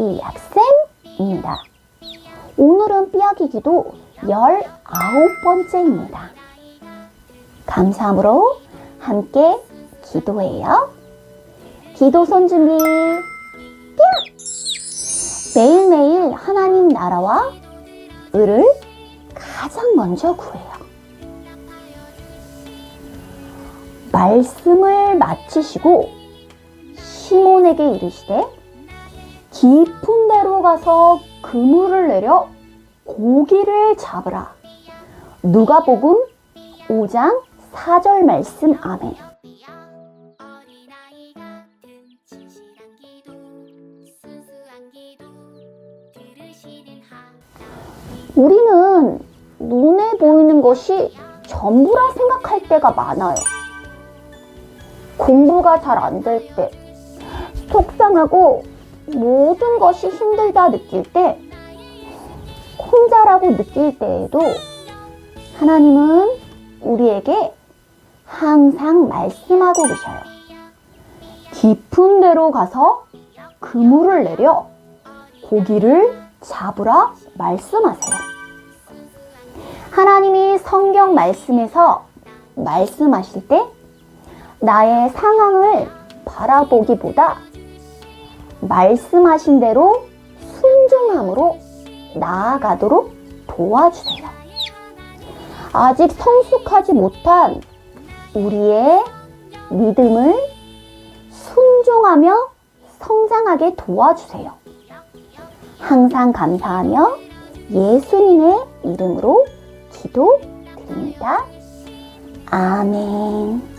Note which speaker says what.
Speaker 1: 삐약쌤입니다. 오늘은 삐약이 기도 19번째입니다. 감사함으로 함께 기도해요. 기도 손 준비. 삐약! 매일매일 하나님 나라와 을을 가장 먼저 구해요. 말씀을 마치시고 시몬에게 이르시되 깊은 데로 가서 그물을 내려 고기를 잡으라. 누가복음 5장 4절 말씀 아멘. 우리는 눈에 보이는 것이 전부라 생각할 때가 많아요. 공부가 잘 안 될 때, 속상하고 모든 것이 힘들다 느낄 때, 혼자라고 느낄 때에도 하나님은 우리에게 항상 말씀하고 계셔요. 깊은 데로 가서 그물을 내려 고기를 잡으라 말씀하세요. 하나님이 성경 말씀에서 말씀하실 때 나의 상황을 바라보기보다 말씀하신 대로 순종함으로 나아가도록 도와주세요. 아직 성숙하지 못한 우리의 믿음을 순종하며 성장하게 도와주세요. 항상 감사하며 예수님의 이름으로 기도드립니다. 아멘.